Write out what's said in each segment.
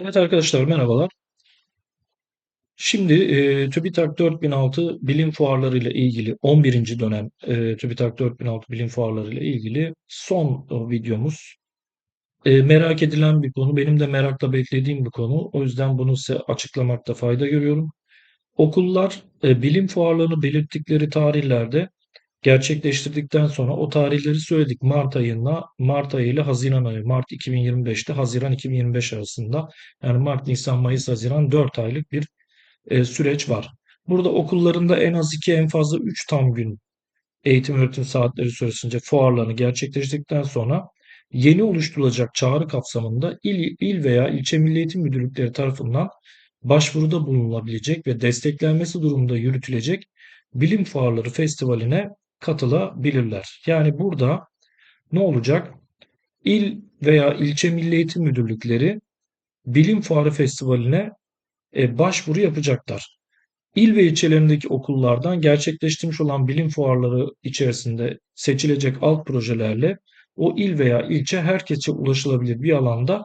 Evet arkadaşlar merhabalar. Şimdi e, TÜBİTAK 4006 bilim fuarları ile ilgili 11. dönem e, TÜBİTAK 4006 bilim fuarları ile ilgili son e, videomuz. E, merak edilen bir konu. Benim de merakla beklediğim bir konu. O yüzden bunu size açıklamakta fayda görüyorum. Okullar e, bilim fuarlarını belirttikleri tarihlerde gerçekleştirdikten sonra o tarihleri söyledik. Mart ayına, Mart ayı ile Haziran ayı, Mart 2025'te Haziran 2025 arasında yani Mart, Nisan, Mayıs, Haziran 4 aylık bir e, süreç var. Burada okullarında en az 2 en fazla 3 tam gün eğitim öğretim saatleri süresince fuarlarını gerçekleştirdikten sonra yeni oluşturulacak çağrı kapsamında il, il veya ilçe milli eğitim müdürlükleri tarafından başvuruda bulunulabilecek ve desteklenmesi durumunda yürütülecek bilim fuarları festivaline katılabilirler. Yani burada ne olacak? İl veya ilçe milli eğitim müdürlükleri bilim fuarı festivaline e, başvuru yapacaklar. İl ve ilçelerindeki okullardan gerçekleştirmiş olan bilim fuarları içerisinde seçilecek alt projelerle o il veya ilçe herkese ulaşılabilir bir alanda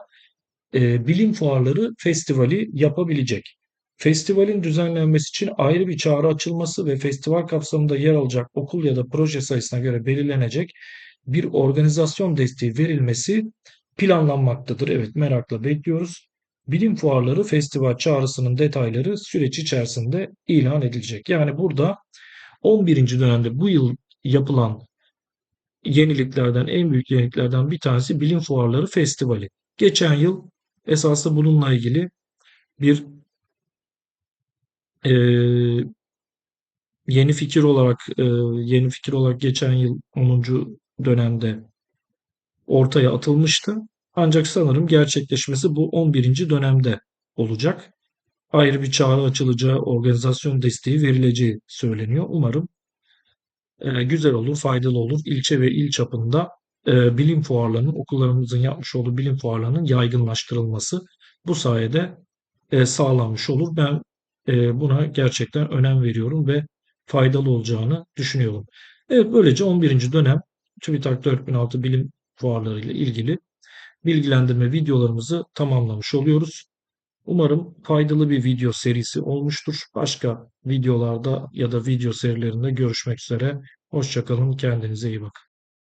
e, bilim fuarları festivali yapabilecek. Festivalin düzenlenmesi için ayrı bir çağrı açılması ve festival kapsamında yer alacak okul ya da proje sayısına göre belirlenecek bir organizasyon desteği verilmesi planlanmaktadır. Evet merakla bekliyoruz. Bilim fuarları festival çağrısının detayları süreç içerisinde ilan edilecek. Yani burada 11. dönemde bu yıl yapılan yeniliklerden en büyük yeniliklerden bir tanesi bilim fuarları festivali. Geçen yıl esasında bununla ilgili bir e, yeni fikir olarak e, yeni fikir olarak geçen yıl 10. dönemde ortaya atılmıştı. Ancak sanırım gerçekleşmesi bu 11. dönemde olacak. Ayrı bir çağrı açılacağı, organizasyon desteği verileceği söyleniyor. Umarım e, güzel olur, faydalı olur. İlçe ve il çapında e, bilim fuarlarının, okullarımızın yapmış olduğu bilim fuarlarının yaygınlaştırılması bu sayede e, sağlanmış olur. Ben buna gerçekten önem veriyorum ve faydalı olacağını düşünüyorum. Evet böylece 11. dönem TÜBİTAK 4006 bilim fuarları ile ilgili bilgilendirme videolarımızı tamamlamış oluyoruz. Umarım faydalı bir video serisi olmuştur. Başka videolarda ya da video serilerinde görüşmek üzere. Hoşçakalın, kendinize iyi bakın.